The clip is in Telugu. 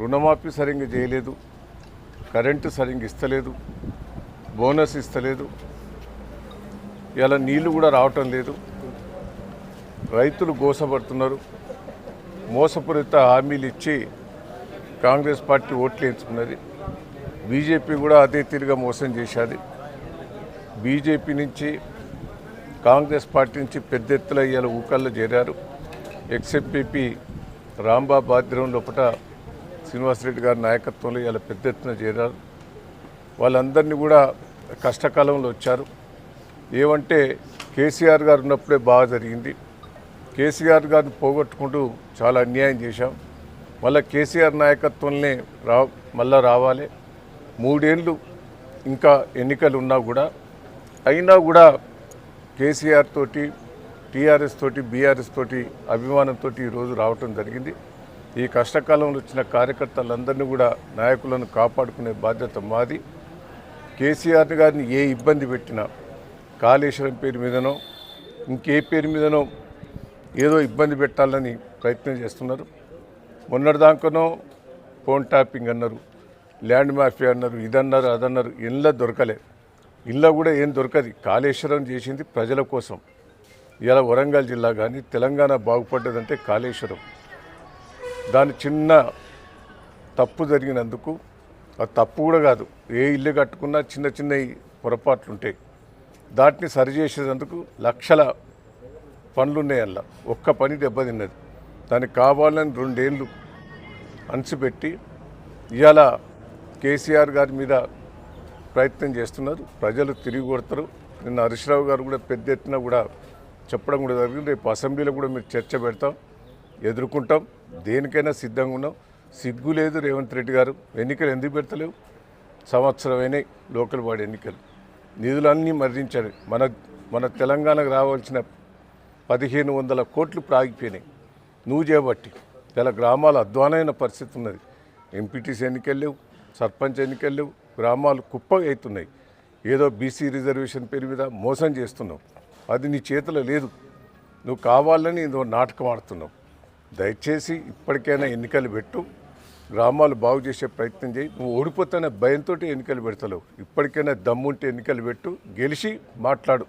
రుణమాఫీ సరిగ్గా చేయలేదు. కరెంటు సరిగ్గా ఇస్తలేదు. బోనస్ ఇస్తలేదు. ఇలా నీళ్ళు కూడా రావటం లేదు. రైతులు గోసపడుతున్నారు. మోసపూరిత హామీలు ఇచ్చి కాంగ్రెస్ పార్టీ ఓట్లు వేయించుకున్నది బీజేపీ కూడా అదే తీరుగా మోసం చేశాది. బీజేపీ నుంచి కాంగ్రెస్ పార్టీ నుంచి పెద్ద ఎత్తున ఇవాళ ఊకల్లో చేరారు. ఎక్స్ఎంపీపీ రాంబాబు ఆధ్వర్యం లోపల శ్రీనివాసరెడ్డి గారి నాయకత్వంలో ఇలా పెద్ద ఎత్తున చేరారు. వాళ్ళందరినీ కూడా కష్టకాలంలో వచ్చారు. ఏమంటే కేసీఆర్ గారు ఉన్నప్పుడే బాగా జరిగింది. కేసీఆర్ గారిని పోగొట్టుకుంటూ చాలా అన్యాయం చేశాం. మళ్ళీ కేసీఆర్ నాయకత్వంలోనే రా మళ్ళా రావాలి. మూడేళ్ళు ఇంకా ఎన్నికలు ఉన్నా కూడా అయినా కూడా కేసీఆర్ తోటి టీఆర్ఎస్ తోటి బీఆర్ఎస్ తోటి అభిమానంతో ఈరోజు రావటం జరిగింది. ఈ కష్టకాలంలో వచ్చిన కార్యకర్తలందరినీ కూడా నాయకులను కాపాడుకునే బాధ్యత మాది. కేసీఆర్ గారిని ఏ ఇబ్బంది పెట్టినా కాళేశ్వరం పేరు మీదనో ఇంకే పేరు మీదనో ఏదో ఇబ్బంది పెట్టాలని ప్రయత్నం చేస్తున్నారు. మొన్నటిదాకానో ఫోన్ ట్యాపింగ్ అన్నారు ల్యాండ్ మాఫియా అన్నారు ఇదన్నారు అదన్నారు ఇళ్ళ దొరకలే. ఇళ్ళ కూడా ఏం దొరకదు. కాళేశ్వరం చేసింది ప్రజల కోసం. ఇలా వరంగల్ జిల్లా కానీ తెలంగాణ బాగుపడ్డదంటే కాళేశ్వరం. దాని చిన్న తప్పు జరిగినందుకు ఆ తప్పు కూడా కాదు ఏ ఇల్లు కట్టుకున్నా చిన్న చిన్న పొరపాట్లు ఉంటాయి దాటిని సరిచేసేందుకు లక్షల పనులు ఉన్నాయి అలా ఒక్క పని దెబ్బతిన్నది. దానికి కావాలని రెండేళ్ళు అణచిపెట్టి ఇవాళ కేసీఆర్ గారి మీద ప్రయత్నం చేస్తున్నారు. ప్రజలు తిరిగి కొడతారు. నిన్న హరీష్రావు గారు కూడా పెద్ద ఎత్తున కూడా చెప్పడం కూడా జరిగింది. రేపు అసెంబ్లీలో కూడా మీరు చర్చ పెడతాం. ఎదుర్కొంటాం. దేనికైనా సిద్ధంగా ఉన్నాం. సిగ్గు లేదు రేవంత్ రెడ్డి గారు. ఎన్నికలు ఎందుకు పెడతలేవు? సంవత్సరమైనవి లోకల్ బాడీ ఎన్నికలు. నిధులన్నీ మరణించారు. మన మన తెలంగాణకు రావాల్సిన పదిహేను వందల కోట్లు ప్రాగిపోయినాయి నువ్వు చేపట్టి చాలా గ్రామాలు అధ్వానమైన పరిస్థితి ఉన్నది. ఎంపీటీసీ ఎన్నికలు లేవు. సర్పంచ్ ఎన్నికలు లేవు. గ్రామాలు కుప్పగా అవుతున్నాయి ఏదో బీసీ రిజర్వేషన్ పేరు మీద మోసం చేస్తున్నావు. అది నీ చేతిలో లేదు. నువ్వు కావాలని ఏదో నాటకం ఆడుతున్నావు. దయచేసి ఇప్పటికైనా ఎన్నికలు పెట్టు. గ్రామాలు బాగు చేసే ప్రయత్నం చేయి. నువ్వు ఓడిపోతున్న భయంతో ఎన్నికలు పెడతలేవు. ఇప్పటికైనా దమ్ముంటే ఎన్నికలు పెట్టు. గెలిచి మాట్లాడు.